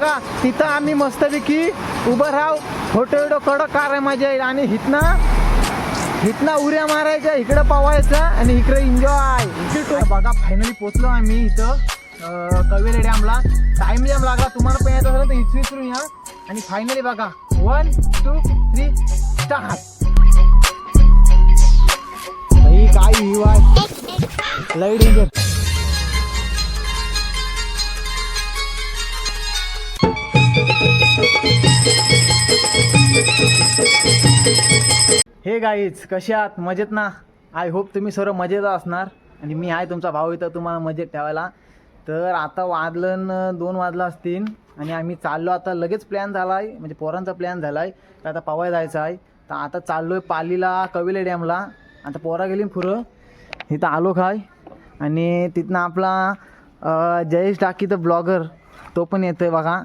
बघा तिथं आम्ही मस्तपैकी उभं राहू. फोटो बिटो कडक कार आहे मजा येईल आणि हिथनं हिथनं उऱ्या मारायच्या इकडं पवायचं आणि इकडे एन्जॉय बघा फायनली पोचलो आम्ही इथं. अं, कवेले डॅमला टाइम जॅम लागला. तुम्हाला पण यायचं असेल तर इथं विसरून या. आणि फायनली बघा वन टू थ्री स्टार्ट भाई काय व्ह्यू आहे लई डेंजर हे गाईज कसे आहात? मजेत ना? आय होप तुम्ही सर्व मजेत असणार. आणि मी आहे तुमचा भाऊ इथं तुम्हाला मजेत ठेवायला. तर आता वाजलं दोन वाजलं असतील. आणि आम्ही चाललो आता लगेच प्लॅन झाला आहे म्हणजे पोरांचा प्लॅन झाला आहे तर आता पवाय जायचं आहे. तर आता चाललो आहे पालीला कविले डॅमला. आता पोरा गेली पुरं. इथं आलो काय? आणि तिथनं आपला जयेश टाकी तर ब्लॉगर तो पण येतो आहे बघा.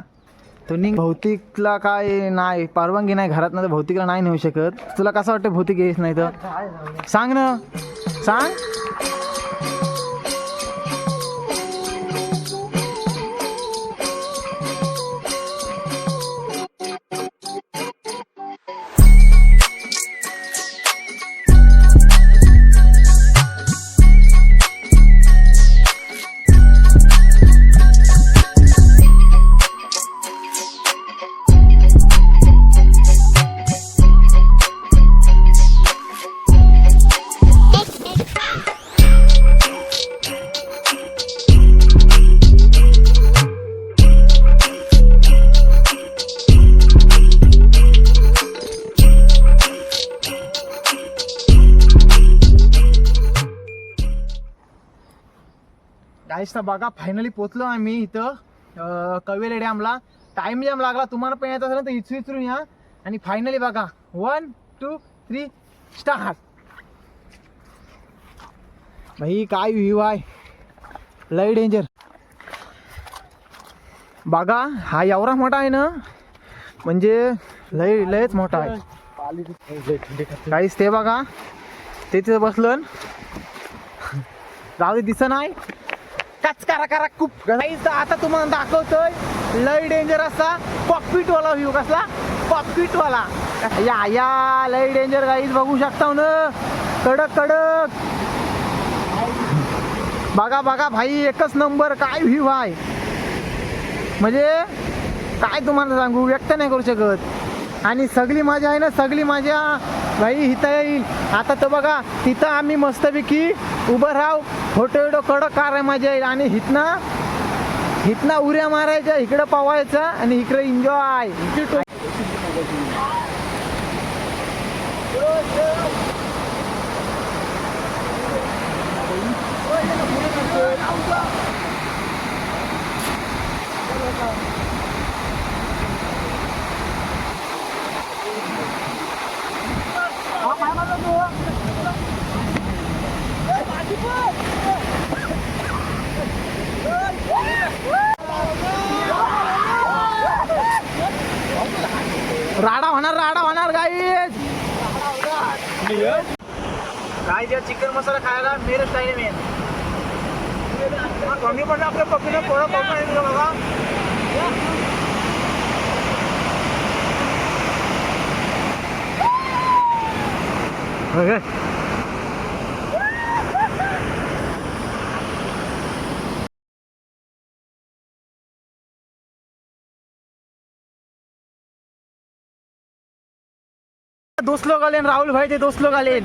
तुम्ही भौतिकला काय नाही परवानगी नाही घरात तर भौतिकला नाही नेऊ शकत. तुला कसं वाटतं भौतिक येस नाही तर? सांग ना. सांग. गाईस बघा फायनली पोचलो आम्ही इथं. कवेले डॅमला टाइम जॅम लागला तुम्हाला पण यायचं असेल तर इचू इचरून या. आणि फायनली बघा वन टू थ्री स्टार भाई काय व्ह्यू आहे? लय डेंजर बघा हा एवढा मोठा आहे ना म्हणजे लय लयच मोठा आहे. काहीच ते बघा ते तिथं बसलं जाऊ दे दिसत नाही. काच करा करा खूप तर आता तुम्हाला दाखवतोय लय डेंजर असा कॉकपीट वाला व्ह्यू कसला? कॉकपीट वाला या या लय डेंजर गाईज बघू शकता ना? कडक कडक. बघा बघा भाई एकच नंबर काय व्ह्यू आहे? म्हणजे काय तुम्हाला सांगू व्यक्त नाही करू शकत. आणि सगळी मजा आहे ना सगळी मजा भाई इथं येईल. आता तर बघा तिथं आम्ही मस्तपैकी उभं राहू. फोटो एवढं कडक कार आहे माझ्या आणि हिथनं हिथनं उऱ्या मारायच्या इकडं पवायचं आणि इकडे एन्जॉय राडा होणार राडा होणार गाईज काय द्या चिकन मसाला खायला मेरे स्टाईल मेन कमी पण आपल्या पप्पीनं थोडं पाहून आहे बाबा Okay. दोस्त लोक आले राहुल भाई ते दोस्त लोक आले.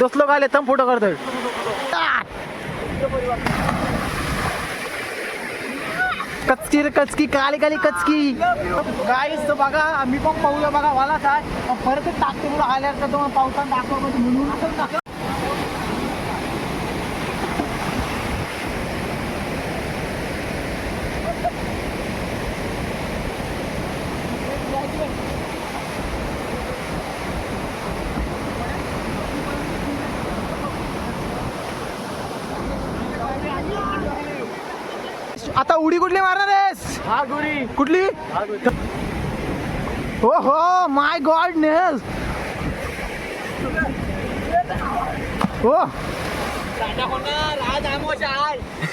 दोस्त लोक आले तम फोटो करतोय कचकी रे कचकी काली काली कचकी. गाईस तो बघा आम्ही पण पाहूया बघा वाला काय परत टाकतो आल्यावर तर तुम्हाला पावसानं दाखवतो म्हणून आता उडी कुठली मारणार आहेस? हा गुरी कुठली? हो हो माय गॉड हो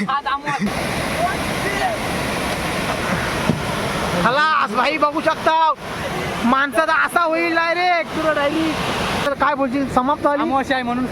आज आमोश भाई बघू शकता माणसाचा असा होईल डायरेक्ट तुला डायरी तर काय बोलशील? समाप्त झाली? म्हणून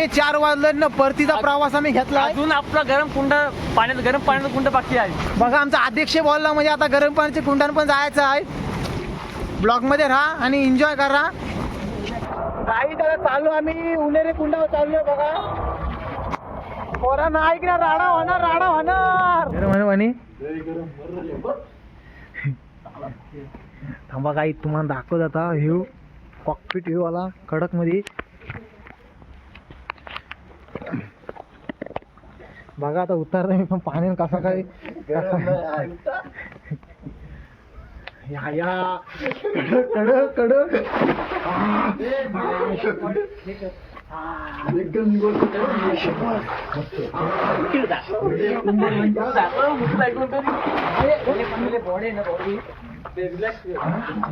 पावणे चार वाजल्यानं परतीचा प्रवास आम्ही घेतला अजून आपला गरम कुंड पाण्यात गरम पाण्याचा कुंड बाकी आहे. बघा आमचा अध्यक्ष बोलला म्हणजे आता गरम पाण्याचे कुंडान पण जायचं आहे. ब्लॉगमध्ये राहा आणि एन्जॉय करा. काही त्याला चालू आम्ही उन्हेरे कुंडावर चाललोय बघा. पोरा ना ऐकणार राडा होणार राडा होणार. म्हणे म्हणे थांबा काही तुम्हाला दाखवत आता व्ह्यू कॉकपिट व्ह्यू आला कडकमध्ये बघा आता उतरता मी पण पाण्याने कसा काय या या. कडक कडक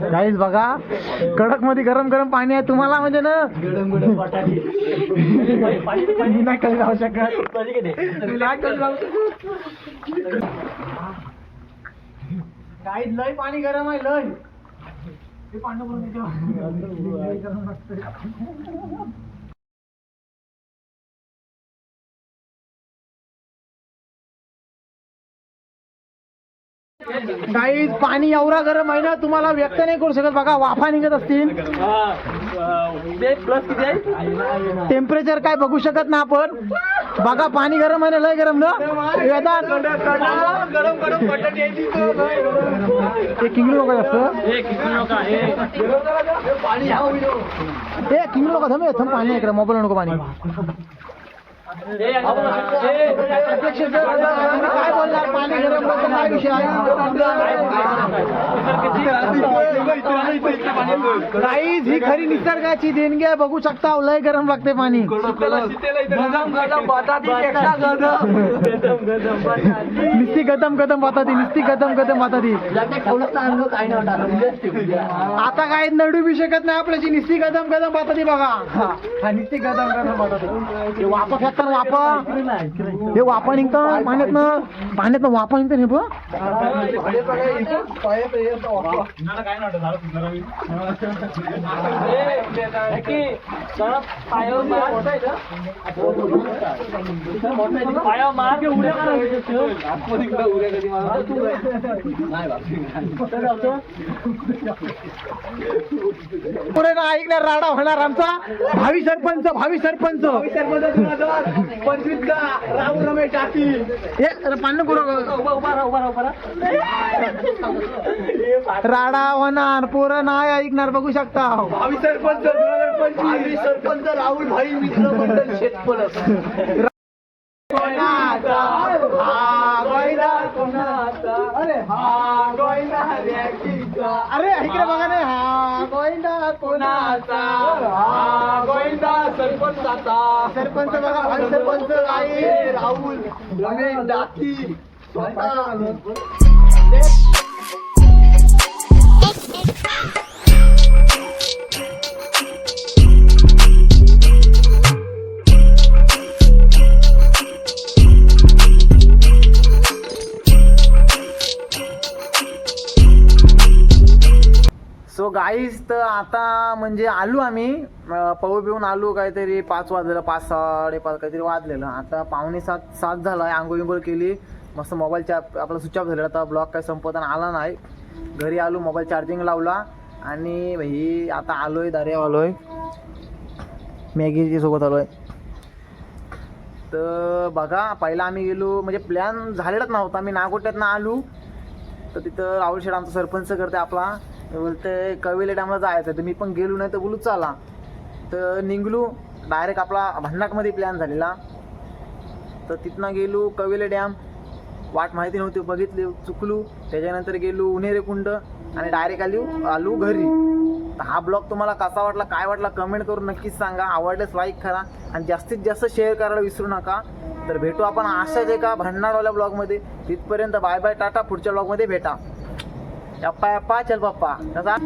गाईज बघा कडकमध्ये गरम गरम पाणी आहे तुम्हाला म्हणजे ना मी नाही कधी जाऊ शकत मी नाही कधी जाऊ शकत. गाईज लय पाणी गरम आहे लय ते पाणी गाईज पाणी एवढा गरम आहे ना तुम्हाला व्यक्त नाही करू शकत. बघा वाफा निघत असतील. टेम्परेचर काय बघू शकत ना आपण? बघा पाणी गरम आहे ना लय गरम ना. वेदांत किंगडी गरम असतं ते किंगलू नका जास्त ए किंगलू थांब थांब पाणी आहे इकडे मोबाईल नको पाणी. अध्यक्ष सर तुम्ही काय बोलणार पाणी गरमबद्दल काय विषय आहे? काहीच ही खरी निसर्गाची देणगी आहे बघू शकता लय गरम लागते पाणी. निस्ती गदम गदम वाता ती निस्ती गदम गदम वाता ती आता काय नडू बी शकत नाही आपल्याची निस्ती गदम गदम वाता ती बघा निस्ती गदम गदम वाता ती हे वापा हे वापा निघतं पाण्यातनं पाण्यातनं वापा निघतं हे पुढे ना ऐकणार राडा होणार आमचा. भावी सरपंच भावी सरपंच. राहुल रमेश टाकी. पाण्य राडा होणार पोरं नाही ऐकणार बघू शकता. भावी सरपंच सरपंच राहुल भाई मित्र मंडळ शेतपल कोणाचा? हा गोयला कोणाचा? अरे हा गोयला अरे इकडे बघा नाही हा. कोणाचा हा गोयंदा सरपंचाचा. सरपंच बघा सरपंच आहे राहुल रमेश डाकी स्वतः. प्राईस तर आता म्हणजे आलो आम्ही. पाऊ पिऊन आलो काहीतरी पाच वाजलेलं पाच साडेपाच काहीतरी वाजलेलं. आता पावणे सात सात झाला आहे आंघोळ बिंघोळ केली. मस्त मोबाईलच्या आपला स्विच ऑफ झालेला आता ब्लॉक काही संपताना आला नाही. घरी आलो मोबाईल चार्जिंग लावला. आणि भाई आता आलोय दर्याव आलोय. मॅगीच्या सोबत आलोय. तर बघा पहिला आम्ही गेलो. म्हणजे प्लॅन झालेलाच नव्हता. मी नागोट्यातनं आलो. तर तिथं राहुल शेठ आमचा सरपंच करते आपला. बोलते कवेले डॅमला जायचं तर मी पण गेलो नाही तर बोलू चला. तर निघलो डायरेक्ट आपला भन्नाटमध्ये प्लॅन झालेला. तर तिथनं गेलो कवेले डॅम. वाट माहिती नव्हती बघितली चुकलो. त्याच्यानंतर गेलो उन्हेरे कुंड आणि डायरेक्ट आली आलो घरी. तर हा ब्लॉग तुम्हाला कसा वाटला काय वाटला कमेंट करून नक्कीच सांगा. आवडल्यास लाईक करा आणि जास्तीत जास्त शेअर करायला विसरू नका. तर भेटू आपण अशाच एका भंडारवाल्या ब्लॉगमध्ये. तिथपर्यंत बाय बाय टाटा पुढच्या ब्लॉगमध्ये भेटा. यप्पा यप्पा चल पप्पा कसा